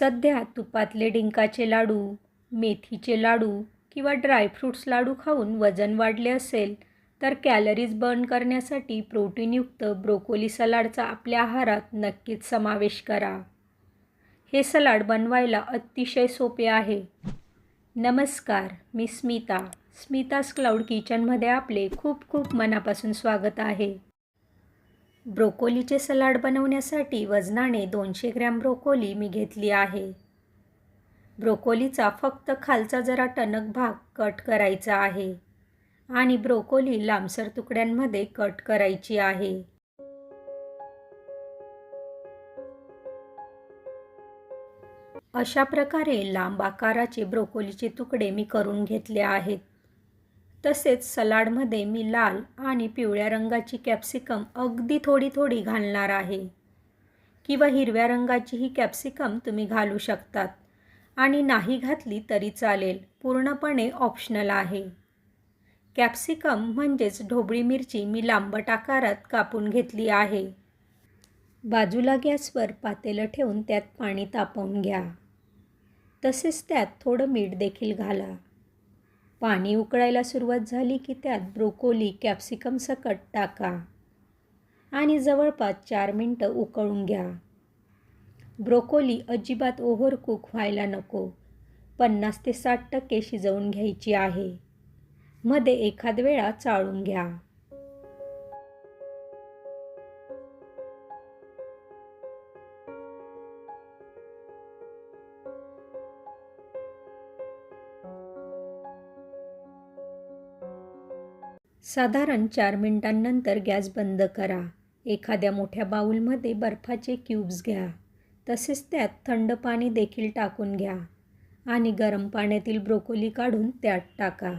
सध्या तुपातले डिंकाचे लाडू मेथीचे लाडू किंवा ड्रायफ्रूट्स लाडू खाऊन वजन वाढले असेल तर कॅलरीज बर्न करण्यासाठी प्रोटीनयुक्त ब्रोकोली सलाडचा आपल्या आहारात नक्कीच समावेश करा. हे सलाड बनवायला अतिशय सोपे आहे. नमस्कार मी स्मिता. स्मितास क्लाउड किचनमध्ये आपले खूप खूप मनापासून स्वागत आहे. ब्रोकोलीचे सलाड बनवण्यासाठी वजनाने दोनशे ग्रॅम ब्रोकोली मी घेतली आहे. ब्रोकोलीचा फक्त खालचा जरा टणक भाग कट करायचा आहे आणि ब्रोकोली लांबसर तुकड्यांमध्ये कट करायची आहे. अशा प्रकारे लांब आकाराचे ब्रोकोलीचे तुकडे मी करून घेतले आहेत. तसेच सलाडमध्ये मी लाल आणि पिवळ्या रंगाची कॅप्सिकम अगदी थोडी थोडी घालणार आहे. किंवा हिरव्या रंगाची ही कॅप्सिकम तुम्ही घालू शकतात. आणि नाही घातली तरी चालेल पूर्णपणे ऑप्शनल आहे. कॅप्सिकम म्हणजेच ढोबळी मिरची मी लांबट आकारात कापून घेतली आहे. बाजूला गॅसवर पातेलं ठेवून त्यात पाणी तापवून घ्या. तसेच त्यात थोडं मीठ देखील घाला. पाणी उकळायला सुरुवात झाली की त्यात ब्रोकोली कॅप्सिकम सकट टाका आणि जवळपास चार मिनटं उकळून घ्या. ब्रोकोली अजिबात ओव्हर कुक व्हायला नको. पन्नास ते साठ टक्के शिजवून घ्यायची आहे. मध्ये एखाद वेळा चाळून घ्या. साधारण चार मिनिटांनंतर गॅस बंद करा. एखाद्या मोठ्या बाऊलमध्ये बर्फाचे क्यूब्स घ्या. तसेच त्यात थंड पाणी देखील टाकून घ्या आणि गरम पाण्यातील ब्रोकोली काढून त्यात टाका.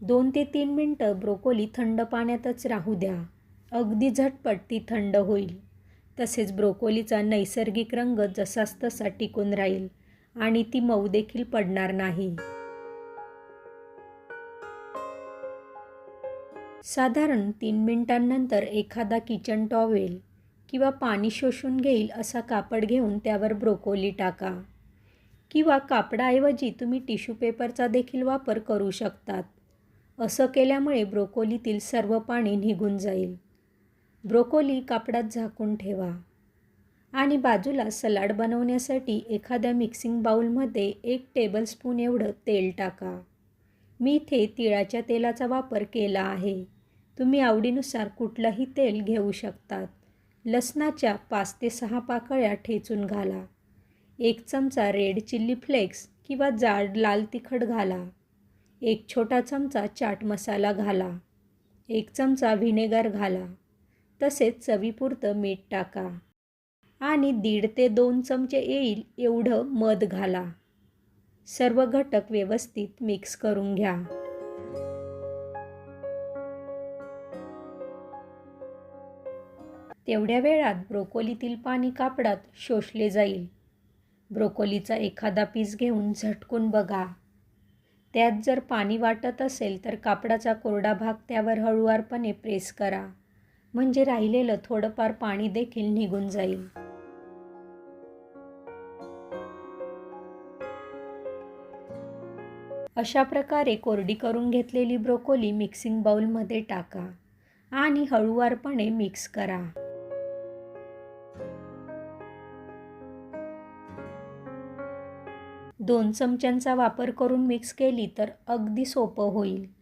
दोन ते तीन मिनटं ब्रोकोली थंड पाण्यातच राहू द्या. अगदी झटपट ती थंड होईल. तसेच ब्रोकोलीचा नैसर्गिक रंग जसाच तसा टिकून राहील आणि ती मऊ देखील पडणार नाही. साधारण तीन मिनिटांनंतर एखादा किचन टॉवेल किंवा पाणी शोषून घेईल असा कापड घेऊन त्यावर ब्रोकोली टाका. किंवा कापडाऐवजी तुम्ही टिश्यू पेपरचा देखील वापर करू शकतात. असं केल्यामुळे ब्रोकोलीतील सर्व पाणी निघून जाईल. ब्रोकोली कापडात झाकून ठेवा. आणि बाजूला सलाड बनवण्यासाठी एखाद्या मिक्सिंग बाऊलमध्ये एक टेबलस्पून एवढं तेल टाका. मी इथे तिळाच्या तेलाचा वापर केला आहे. तुम्ही आवडीनुसार कुठलंही तेल घेऊ शकतात. लसणाच्या पाच ते सहा पाकळ्या ठेचून घाला. एक चमचा रेड चिल्ली फ्लेक्स किंवा जाड लाल तिखट घाला. एक छोटा चमचा चाट मसाला घाला. एक चमचा व्हिनेगर घाला. तसेच चवीपुरतं मीठ टाका. आणि दीड ते दोन चमचे येईल एवढं मध घाला. सर्व घटक व्यवस्थित मिक्स करून घ्या. तेवढ्या वेळात ब्रोकोलीतील पाणी कापडात शोषले जाईल. ब्रोकोलीचा एखादा पीस घेऊन झटकून बघा. त्यात जर पाणी वाटत असेल तर कापडाचा कोरडा भाग त्यावर हळुवारपणे प्रेस करा. म्हणजे राहिलेलं थोडंफार पाणी देखील निघून जाईल. अशा प्रकारे कोरडी करून घेतलेली ब्रोकोली मिक्सिंग बाउलमध्ये टाका आणि हळुवारपणे मिक्स करा. दोन चमच्यांचा वापर करून मिक्स केली तर अगदी सोपं होईल.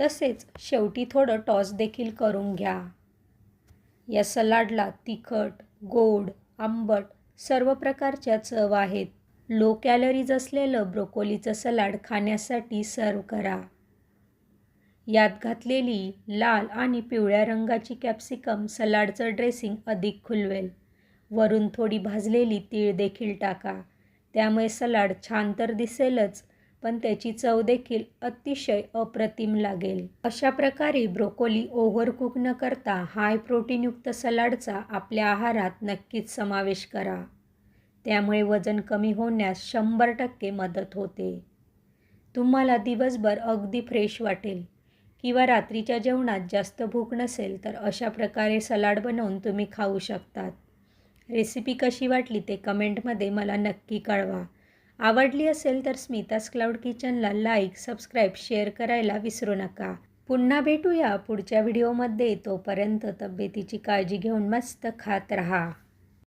तसेच शेवटी थोडं टॉस देखील करून घ्या. या सलाडला तिखट गोड आंबट सर्व प्रकारच्या चव आहेत. लो कॅलरीज असलेलं ब्रोकोलीचं सलाड खाण्यासाठी सर्व करा. यात घातलेली लाल आणि पिवळ्या रंगाची कॅप्सिकम सलाडचं ड्रेसिंग अधिक खुलवेल. वरून थोडी भाजलेली तीळ देखील टाका. त्यामुळे सलाड छान तर दिसेलच. पण त्याची चव देखील अतिशय अप्रतिम लागेल. अशा प्रकारे ब्रोकोली ओव्हरकुक न करता हाय प्रोटीनयुक्त सलाडचा आपल्या आहारात नक्कीच समावेश करा. त्यामुळे वजन कमी होण्यास शंभर टक्के मदत होते. तुम्हाला दिवसभर अगदी फ्रेश वाटेल किंवा रात्रीच्या जेवणात जास्त भूक नसेल तर अशा प्रकारे सलाड बनवून तुम्ही खाऊ शकतात. रेसिपी कशी वाटली ते कमेंटमध्ये मला नक्की कळवा. आवडली असेल तर स्मितास क्लाउड किचनला लाईक सबस्क्राईब शेअर करायला विसरू नका. पुन्हा भेटूया पुढच्या व्हिडिओमध्ये. तोपर्यंत तब्येतीची काळजी घेऊन मस्त खात रहा.